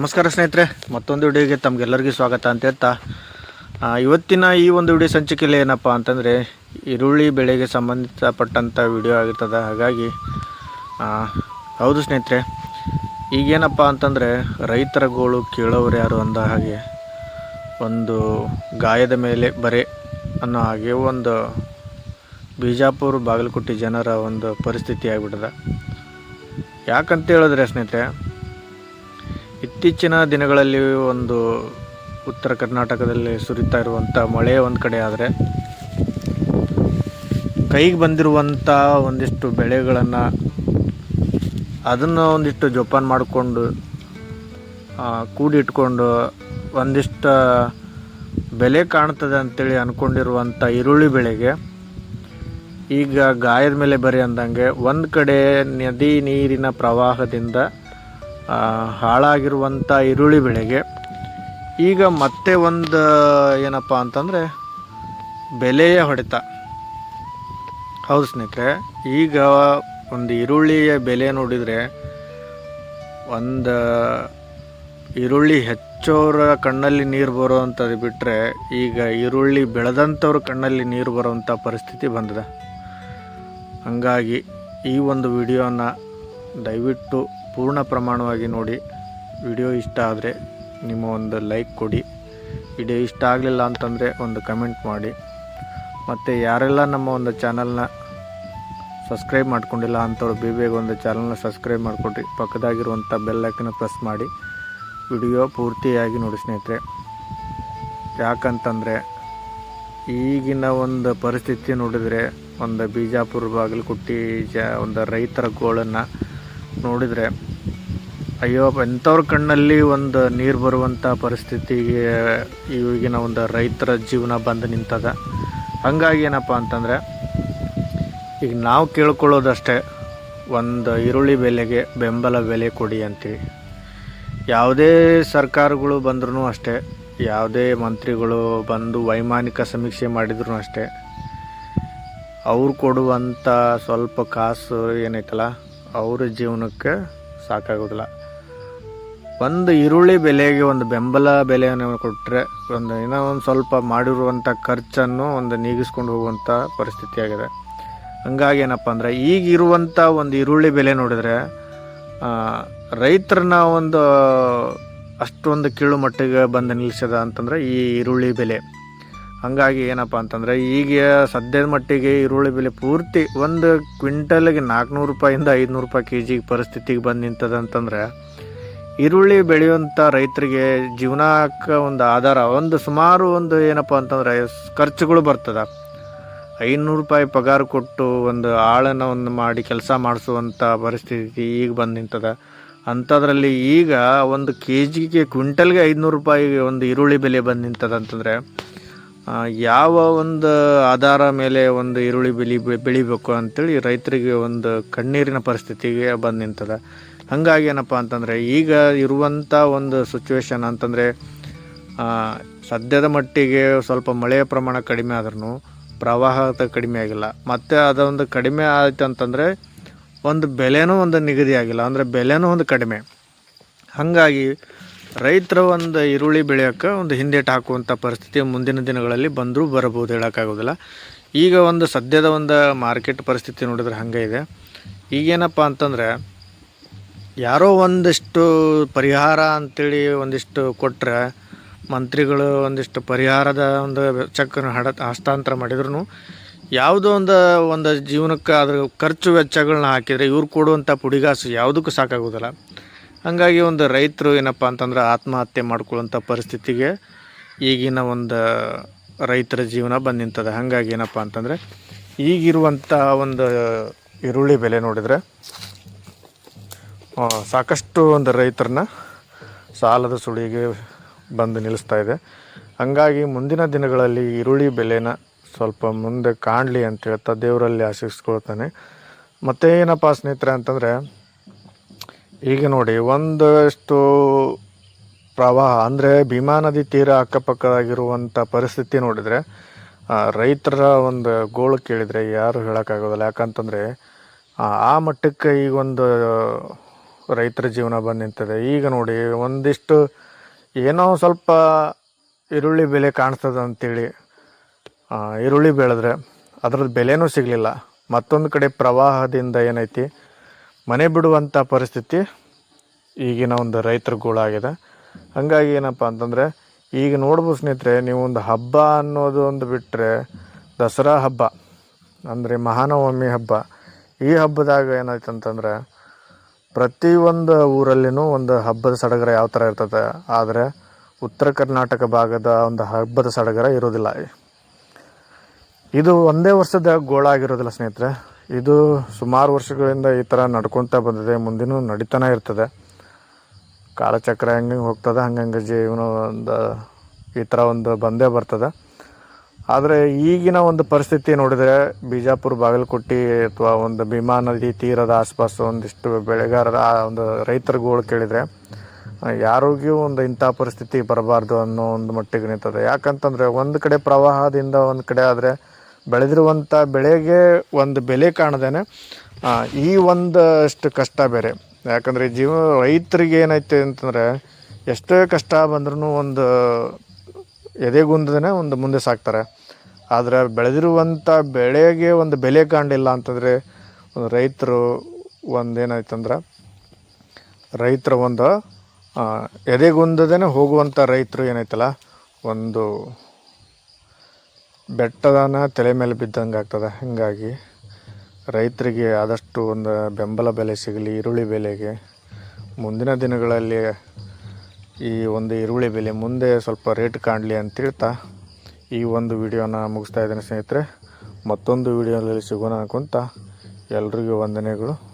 ನಮಸ್ಕಾರ ಸ್ನೇಹಿತರೆ, ಮತ್ತೊಂದು ವಿಡಿಯೋಗೆ ತಮಗೆಲ್ಲರಿಗೂ ಸ್ವಾಗತ ಅಂತ ಹೇಳ್ತಾ ಇವತ್ತಿನ ಈ ಒಂದು ವಿಡಿಯೋ ಸಂಚಿಕೆಯಲ್ಲಿ ಏನಪ್ಪ ಅಂತಂದರೆ, ಈರುಳ್ಳಿ ಬೆಳೆಗೆ ಸಂಬಂಧಪಟ್ಟಂಥ ವಿಡಿಯೋ ಆಗಿರ್ತದೆ, ಹಾಗಾಗಿ ಹೌದು ಸ್ನೇಹಿತರೆ, ಈಗೇನಪ್ಪ ಅಂತಂದರೆ, ರೈತರ ಗೋಳು ಕೇಳೋರು ಯಾರು ಅಂದ ಹಾಗೆ, ಒಂದು ಗಾಯದ ಮೇಲೆ ಬರೆ ಅನ್ನೋ ಹಾಗೆ ಒಂದು ಬಿಜಾಪುರ ಬಾಗಲಕೋಟೆ ಜನರ ಒಂದು ಪರಿಸ್ಥಿತಿ ಆಗಿಬಿಟ್ಟದ. ಯಾಕಂತ ಹೇಳಿದ್ರೆ ಸ್ನೇಹಿತರೆ ಇತ್ತೀಚಿನ ದಿನಗಳಲ್ಲಿ ಒಂದು ಉತ್ತರ ಕರ್ನಾಟಕದಲ್ಲಿ ಸುರಿತಾ ಇರುವಂಥ ಮಳೆ ಒಂದು ಕಡೆ ಆದರೆ ಕೈಗೆ ಬಂದಿರುವಂಥ ಒಂದಿಷ್ಟು ಬೆಳೆಗಳನ್ನು ಅದನ್ನು ಒಂದಿಷ್ಟು ಜೋಪಾನ ಮಾಡಿಕೊಂಡು ಕೂಡಿಟ್ಕೊಂಡು ಒಂದಿಷ್ಟು ಬೆಲೆ ಕಾಣ್ತದೆ ಅಂತೇಳಿ ಅಂದ್ಕೊಂಡಿರುವಂಥ ಈರುಳ್ಳಿ ಬೆಳೆಗೆ. ಈಗ ಗಾಯದ ಮೇಲೆ ಬರೀ ಅಂದಂಗೆ ಒಂದು ಕಡೆ ನದಿ ನೀರಿನ ಪ್ರವಾಹದಿಂದ ಹಾಳಾಗಿರುವಂಥ ಈರುಳ್ಳಿ ಬೆಳೆಗೆ ಈಗ ಮತ್ತೆ ಒಂದು ಏನಪ್ಪ ಅಂತಂದರೆ ಬೆಲೆಯ ಹೊಡೆತ. ಹೌದು ಸ್ನೇಹಿತರೆ, ಈಗ ಒಂದು ಈರುಳ್ಳಿಯ ಬೆಲೆ ನೋಡಿದರೆ ಒಂದು ಈರುಳ್ಳಿ ಹೆಚ್ಚೋರ ಕಣ್ಣಲ್ಲಿ ನೀರು ಬರುವಂಥದ್ದು ಬಿಟ್ಟರೆ ಈಗ ಈರುಳ್ಳಿ ಬೆಳೆದಂಥವ್ರ ಕಣ್ಣಲ್ಲಿ ನೀರು ಬರುವಂಥ ಪರಿಸ್ಥಿತಿ ಬಂದಿದೆ. ಹಂಗಾಗಿ ಈ ಒಂದು ವಿಡಿಯೋನ ದಯವಿಟ್ಟು ಪೂರ್ಣ ಪ್ರಮಾಣವಾಗಿ ನೋಡಿ. ವಿಡಿಯೋ ಇಷ್ಟ ಆದರೆ ನಿಮ್ಮ ಒಂದು ಲೈಕ್ ಕೊಡಿ. ವಿಡಿಯೋ ಇಷ್ಟ ಆಗಲಿಲ್ಲ ಅಂತಂದರೆ ಒಂದು ಕಮೆಂಟ್ ಮಾಡಿ. ಮತ್ತು ಯಾರೆಲ್ಲ ನಮ್ಮ ಒಂದು ಚಾನಲ್ನ ಸಬ್ಸ್ಕ್ರೈಬ್ ಮಾಡ್ಕೊಂಡಿಲ್ಲ ಅಂಥವ್ರು ಬಿ ಬೇಗ ಒಂದು ಚಾನಲ್ನ ಸಬ್ಸ್ಕ್ರೈಬ್ ಮಾಡಿಕೊಡ್ರಿ ಪಕ್ಕದಾಗಿರುವಂಥ ಬೆಲ್ಲೈಕನ್ನ ಪ್ರೆಸ್ ಮಾಡಿ. ವಿಡಿಯೋ ಪೂರ್ತಿಯಾಗಿ ನೋಡಿ ಸ್ನೇಹಿತರೆ. ಯಾಕಂತಂದರೆ ಈಗಿನ ಒಂದು ಪರಿಸ್ಥಿತಿ ನೋಡಿದರೆ ಒಂದು ಬಿಜಾಪುರ ಬಾಗಲಕೋಟೆ ಜ ಒಂದು ರೈತರ ಗೋಳನ್ನು ನೋಡಿದರೆ, ಅಯ್ಯೋ, ಎಂಥವ್ರ ಕಣ್ಣಲ್ಲಿ ಒಂದು ನೀರು ಬರುವಂಥ ಪರಿಸ್ಥಿತಿಗೆ ಈಗಿನ ಒಂದು ರೈತರ ಜೀವನ ಬಂದು ನಿಂತದ. ಹಂಗಾಗಿ ಏನಪ್ಪ ಅಂತಂದರೆ, ಈಗ ನಾವು ಕೇಳ್ಕೊಳ್ಳೋದಷ್ಟೇ ಒಂದು ಈರುಳ್ಳಿ ಬೆಲೆಗೆ ಬೆಂಬಲ ಬೆಲೆ ಕೊಡಿ ಅಂತೀವಿ. ಯಾವುದೇ ಸರ್ಕಾರಗಳು ಬಂದ್ರೂ ಅಷ್ಟೇ, ಯಾವುದೇ ಮಂತ್ರಿಗಳು ಬಂದು ವೈಮಾನಿಕ ಸಮೀಕ್ಷೆ ಮಾಡಿದ್ರು ಅಷ್ಟೇ, ಅವ್ರು ಕೊಡುವಂಥ ಸ್ವಲ್ಪ ಕಾಸು ಏನೈತಲ್ಲ ಅವ್ರ ಜೀವನಕ್ಕೆ ಸಾಕಾಗೋದಿಲ್ಲ. ಒಂದು ಈರುಳ್ಳಿ ಬೆಲೆಗೆ ಒಂದು ಬೆಂಬಲ ಬೆಲೆಯನ್ನು ಕೊಟ್ಟರೆ ಒಂದು ಏನೋ ಒಂದು ಸ್ವಲ್ಪ ಮಾಡಿರುವಂಥ ಖರ್ಚನ್ನು ಒಂದು ನೀಗಿಸ್ಕೊಂಡು ಹೋಗುವಂಥ ಪರಿಸ್ಥಿತಿ ಆಗಿದೆ ಹಂಗಾಗಿ ಏನಪ್ಪ ಅಂದರೆ ಈಗಿರುವಂಥ ಒಂದು ಈರುಳ್ಳಿ ಬೆಲೆ ನೋಡಿದರೆ ರೈತರನ್ನ ಒಂದು ಅಷ್ಟೊಂದು ಕೀಳು ಮಟ್ಟಿಗೆ ಬಂದು ನಿಲ್ಲಿಸದ ಅಂತಂದರೆ ಈ ಈರುಳ್ಳಿ ಬೆಲೆ. ಹಂಗಾಗಿ ಏನಪ್ಪ ಅಂತಂದ್ರೆ ಈಗ ಸದ್ಯದ ಮಟ್ಟಿಗೆ ಈರುಳ್ಳಿ ಬೆಲೆ ಪೂರ್ತಿ ಒಂದು ಕ್ವಿಂಟಲ್ಗೆ ನಾಲ್ಕುನೂರು ರೂಪಾಯಿಂದ ಐದುನೂರು ರೂಪಾಯಿ ಕೆ ಜಿಗೆ ಪರಿಸ್ಥಿತಿಗೆ ಬಂದು ನಿಂತದ ಅಂತಂದ್ರೆ ಈರುಳ್ಳಿ ಬೆಳೆಯುವಂಥ ರೈತರಿಗೆ ಜೀವನಕ್ಕೆ ಒಂದು ಆಧಾರ ಒಂದು ಸುಮಾರು ಒಂದು ಏನಪ್ಪ ಅಂತಂದ್ರೆ ಖರ್ಚುಗಳು ಬರ್ತದೆ. ಐನೂರು ರೂಪಾಯಿ ಪಗಾರ ಕೊಟ್ಟು ಒಂದು ಆಳನ್ನು ಒಂದು ಮಾಡಿ ಕೆಲಸ ಮಾಡಿಸುವಂಥ ಪರಿಸ್ಥಿತಿ ಈಗ ಬಂದು ನಿಂತದ. ಅಂಥದ್ರಲ್ಲಿ ಈಗ ಒಂದು ಕೆ ಜಿಗೆ ಕ್ವಿಂಟಲ್ಗೆ ಐದುನೂರು ರೂಪಾಯಿ ಒಂದು ಈರುಳ್ಳಿ ಬೆಲೆ ಬಂದು ನಿಂತದ ಅಂತಂದರೆ ಆ, ಯಾವ ಒಂದು ಆಧಾರ ಮೇಲೆ ಒಂದು ಈರುಳ್ಳಿ ಬೆಳಿ ಬೆಳಿಬೇಕು ಅಂತೇಳಿ ರೈತರಿಗೆ ಒಂದು ಕಣ್ಣೀರಿನ ಪರಿಸ್ಥಿತಿಗೆ ಬಂದು ನಿಂತದ. ಹಾಗಾಗಿ ಏನಪ್ಪ ಅಂತಂದರೆ ಈಗ ಇರುವಂಥ ಒಂದು ಸಿಚುವೇಶನ್ ಅಂತಂದರೆ ಸದ್ಯದ ಮಟ್ಟಿಗೆ ಸ್ವಲ್ಪ ಮಳೆಯ ಪ್ರಮಾಣ ಕಡಿಮೆ ಆದ್ರೂ ಪ್ರವಾಹ ಕಡಿಮೆ ಆಗಿಲ್ಲ. ಮತ್ತು ಅದೊಂದು ಕಡಿಮೆ ಆಯ್ತು ಅಂತಂದರೆ ಒಂದು ಬೆಲೆನೂ ಒಂದು ನಿಗದಿ ಆಗಿಲ್ಲ. ಅಂದರೆ ಬೆಲೆನೂ ಒಂದು ಕಡಿಮೆ. ಹಾಗಾಗಿ ರೈತರ ಒಂದು ಈರುಳ್ಳಿ ಬೆಳೆಯೋಕ್ಕೆ ಒಂದು ಹಿಂದೇಟು ಹಾಕುವಂಥ ಪರಿಸ್ಥಿತಿ ಮುಂದಿನ ದಿನಗಳಲ್ಲಿ ಬಂದರೂ ಬರಬಹುದು ಹೇಳೋಕ್ಕಾಗೋದಿಲ್ಲ. ಈಗ ಒಂದು ಸದ್ಯದ ಒಂದು ಮಾರ್ಕೆಟ್ ಪರಿಸ್ಥಿತಿ ನೋಡಿದ್ರೆ ಹಾಗೆ ಇದೆ. ಈಗೇನಪ್ಪ ಅಂತಂದರೆ ಯಾರೋ ಒಂದಿಷ್ಟು ಪರಿಹಾರ ಅಂತೇಳಿ ಒಂದಿಷ್ಟು ಕೊಟ್ಟರೆ ಮಂತ್ರಿಗಳು ಒಂದಿಷ್ಟು ಪರಿಹಾರದ ಒಂದು ಚೆಕ್ಕನ್ನು ಹಡ ಹಸ್ತಾಂತರ ಮಾಡಿದ್ರು ಯಾವುದೋ ಒಂದು ಒಂದು ಜೀವನಕ್ಕೆ ಅದ್ರ ಖರ್ಚು ವೆಚ್ಚಗಳನ್ನ ಹಾಕಿದರೆ ಇವ್ರು ಕೊಡುವಂಥ ಪುಡಿಗಾಸು ಯಾವುದಕ್ಕೂ ಸಾಕಾಗೋದಿಲ್ಲ. ಹಾಗಾಗಿ ಒಂದು ರೈತರು ಏನಪ್ಪ ಅಂತಂದ್ರೆ ಆತ್ಮಹತ್ಯೆ ಮಾಡ್ಕೊಳ್ಳೋಂಥ ಪರಿಸ್ಥಿತಿಗೆ ಈಗಿನ ಒಂದು ರೈತರ ಜೀವನ ಬಂದು ನಿಂತದೆ ಹಾಗಾಗಿ ಏನಪ್ಪ ಅಂತಂದರೆ ಈಗಿರುವಂಥ ಒಂದು ಈರುಳ್ಳಿ ಬೆಲೆ ನೋಡಿದರೆ ಸಾಕಷ್ಟು ಒಂದು ರೈತರನ್ನ ಸಾಲದ ಸುಳಿಗೆ ಬಂದು ನಿಲ್ಲಿಸ್ತಾ ಇದೆ. ಹಂಗಾಗಿ ಮುಂದಿನ ದಿನಗಳಲ್ಲಿ ಈರುಳ್ಳಿ ಬೆಲೆನ ಸ್ವಲ್ಪ ಮುಂದೆ ಕಾಣಲಿ ಅಂತ ಹೇಳ್ತಾ ದೇವರಲ್ಲಿ ಆಶಿಸ್ಕೊಳ್ತಾನೆ. ಮತ್ತು ಏನಪ್ಪ ಸ್ನೇಹಿತರೆ ಅಂತಂದರೆ ಈಗ ನೋಡಿ ಒಂದಷ್ಟು ಪ್ರವಾಹ ಅಂದರೆ ಭೀಮಾ ನದಿ ತೀರ ಅಕ್ಕಪಕ್ಕದಾಗಿರುವಂಥ ಪರಿಸ್ಥಿತಿ ನೋಡಿದರೆ ರೈತರ ಒಂದು ಗೋಳು ಕೇಳಿದರೆ ಯಾರು ಹೇಳೋಕ್ಕಾಗೋದಿಲ್ಲ. ಯಾಕಂತಂದರೆ ಆ ಮಟ್ಟಕ್ಕೆ ಈಗ ಒಂದು ರೈತರ ಜೀವನ ಬಂದು ನಿಂತಿದೆ. ಈಗ ನೋಡಿ ಒಂದಿಷ್ಟು ಏನೋ ಸ್ವಲ್ಪ ಈರುಳ್ಳಿ ಬೆಲೆ ಕಾಣಿಸ್ತದೆ ಅಂತೇಳಿ ಆ, ಈರುಳ್ಳಿ ಬೆಳೆದ್ರೆ ಅದ್ರದ್ದು ಬೆಲೆನೂ ಸಿಗಲಿಲ್ಲ. ಮತ್ತೊಂದು ಕಡೆ ಪ್ರವಾಹದಿಂದ ಏನೈತಿ ಮನೆ ಬಿಡುವಂಥ ಪರಿಸ್ಥಿತಿ ಈಗಿನ ಒಂದು ರೈತರ ಗೋಳಾಗಿದೆ. ಹಾಗಾಗಿ ಏನಪ್ಪ ಅಂತಂದರೆ, ಈಗ ನೋಡ್ಬೋದು ಸ್ನೇಹಿತರೆ, ನೀವು ಒಂದು ಹಬ್ಬ ಅನ್ನೋದು ಒಂದು ಬಿಟ್ಟರೆ ದಸರಾ ಹಬ್ಬ, ಅಂದರೆ ಮಹಾನವಮಿ ಹಬ್ಬ, ಈ ಹಬ್ಬದಾಗ ಏನಾಯ್ತು ಅಂತಂದರೆ ಪ್ರತಿಯೊಂದು ಊರಲ್ಲಿನೂ ಒಂದು ಹಬ್ಬದ ಸಡಗರ ಯಾವ ಥರ ಇರ್ತದೆ, ಆದರೆ ಉತ್ತರ ಕರ್ನಾಟಕ ಭಾಗದ ಒಂದು ಹಬ್ಬದ ಸಡಗರ ಇರೋದಿಲ್ಲ. ಇದು ಒಂದೇ ವರ್ಷದ ಗೋಳಾಗಿರೋದಿಲ್ಲ ಸ್ನೇಹಿತರೆ. ಇದು ಸುಮಾರು ವರ್ಷಗಳಿಂದ ಈ ಥರ ನಡ್ಕೊತಾ ಬಂದಿದೆ. ಮುಂದಿನೂ ನಡೀತಾನೆ ಇರ್ತದೆ. ಕಾಲಚಕ್ರ ಹೆಂಗೆ ಹೋಗ್ತದೆ, ಹಂಗಂಗೆ ಜೀವನ ಒಂದು ಈ ಥರ ಒಂದು ಬಂದೇ ಬರ್ತದೆ. ಆದರೆ ಈಗಿನ ಒಂದು ಪರಿಸ್ಥಿತಿ ನೋಡಿದರೆ ಬಿಜಾಪುರ, ಬಾಗಲಕೋಟೆ ಅಥವಾ ಒಂದು ಭೀಮಾ ನದಿ ತೀರದ ಆಸ್ಪಾಸು ಒಂದಿಷ್ಟು ಬೆಳೆಗಾರರ ಒಂದು ರೈತರ ಗೋಳು ಕೇಳಿದರೆ, ಯಾರಿಗೂ ಒಂದು ಇಂಥ ಪರಿಸ್ಥಿತಿ ಬರಬಾರ್ದು ಅನ್ನೋ ಒಂದು ಮಟ್ಟಿಗೆ ನಿಂತದೆ. ಯಾಕಂತಂದರೆ ಒಂದು ಕಡೆ ಪ್ರವಾಹದಿಂದ ಒಂದು ಕಡೆ ಆದರೆ ಬೆಳೆದಿರುವಂಥ ಬೆಳೆಗೆ ಒಂದು ಬೆಲೆ ಕಾಣದೇನೆ. ಆ, ಈ ಒಂದಷ್ಟು ಕಷ್ಟ ಬೇರೆ. ಯಾಕಂದರೆ ಜೀವ ರೈತರಿಗೆ ಏನೈತೆ ಅಂತಂದರೆ ಎಷ್ಟೇ ಕಷ್ಟ ಬಂದ್ರೂ ಒಂದು ಎದೆಗುಂದದೇ ಒಂದು ಮುಂದೆ ಸಾಕ್ತಾರೆ. ಆದರೆ ಬೆಳೆದಿರುವಂಥ ಬೆಳೆಗೆ ಒಂದು ಬೆಲೆ ಕಾಣಲಿಲ್ಲ ಅಂತಂದರೆ ಒಂದು ರೈತರು ಒಂದೇನಾಯ್ತಂದ್ರೆ ರೈತರ ಒಂದು ಎದೆಗುಂದದೇ ಹೋಗುವಂಥ ರೈತರು ಏನೈತಲ್ಲ ಒಂದು ಬೆಟ್ಟದನ ತಲೆ ಮೇಲೆ ಬಿದ್ದಂಗೆ ಆಗ್ತದೆ. ಹಾಗಾಗಿ ರೈತರಿಗೆ ಆದಷ್ಟು ಒಂದು ಬೆಂಬಲ ಬೆಲೆ ಸಿಗಲಿ, ಈರುಳ್ಳಿ ಬೆಲೆಗೆ. ಮುಂದಿನ ದಿನಗಳಲ್ಲಿ ಈ ಒಂದು ಈರುಳ್ಳಿ ಬೆಲೆ ಮುಂದೆ ಸ್ವಲ್ಪ ರೇಟ್ ಕಾಣಲಿ ಅಂತ ಹೇಳ್ತಾ ಈ ಒಂದು ವಿಡಿಯೋನ ಮುಗಿಸ್ತಾ ಇದ್ದೇನೆ ಸ್ನೇಹಿತರೆ. ಮತ್ತೊಂದು ವಿಡಿಯೋದಲ್ಲಿ ಸಿಗೋಣ ಅನ್ಕೊಂತ ಎಲ್ರಿಗೂ ವಂದನೆಗಳು.